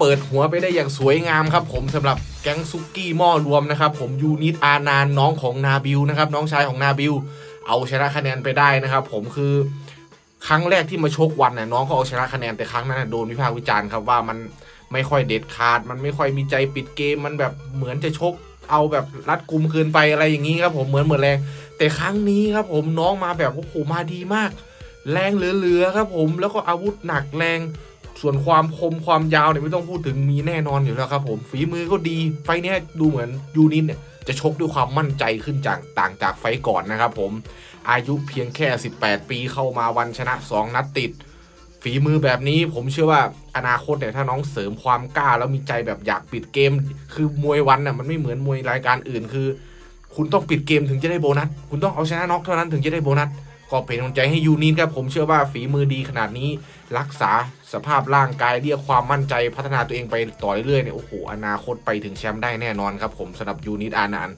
เปิดหัวไปได้อย่างสวยงามครับ ผมสำหรับแก๊งซุกี้หม้อรวมนะครับ ผมยูนิตอานานน้องของนาบิวนะครับ น้องชายของนาบิวเอาชนะคะแนนไปได้นะครับ ผมคือครั้งแรกที่มาชกวันน่ะน้องเขาเอาชนะคะแนนแต่ครั้งนั้นโดนวิพากษ์วิจารณ์ครับว่ามันไม่ค่อยเด็ดขาด มันไม่ค่อยมีใจปิดเกมมันแบบเหมือนจะชกเอาแบบรัดกุมเกินไปอะไรอย่างนี้ครับผมเหมือนเหมือนแรง แต่ครั้งนี้ครับผมน้องมาแบบโอ้โหมาดีมาก แรงเหลือๆครับผมแล้วก็อาวุธหนักแรง ส่วนความคมความยาวเนี่ยไม่ต้องพูดถึงมีแน่นอนอยู่แล้วครับผมฝีมือก็ดีไฟเนี้ยดูเหมือนยูนิตเนี่ยจะชกด้วยความมั่นใจขึ้นจากต่างจากไฟก่อนนะครับผมอายุเพียงแค่ 18 ปีเข้ามาวันชนะ 2 นัดติด ฝีมือแบบนี้ผมเชื่อว่าอนาคตเนี่ยถ้าน้องเสริมความกล้าแล้วมีใจแบบอยากปิดเกม คือมวยวันน่ะมันไม่เหมือนมวยรายการอื่นคือ คุณต้องปิดเกมถึงจะได้โบนัส คุณต้องเอาชนะน็อกเท่านั้นถึงจะได้โบนัส ก็เป็นกำลังใจให้ยูนินครับผมเชื่อว่าฝีมือดีขนาดนี้ รักษาสภาพร่างกายเรียกความมั่นใจพัฒนาตัวเองไปต่อเรื่อยๆเนี่ยโอ้โหอนาคตไปถึงแชมป์ได้แน่นอนครับผมสำหรับยูนิตอานาน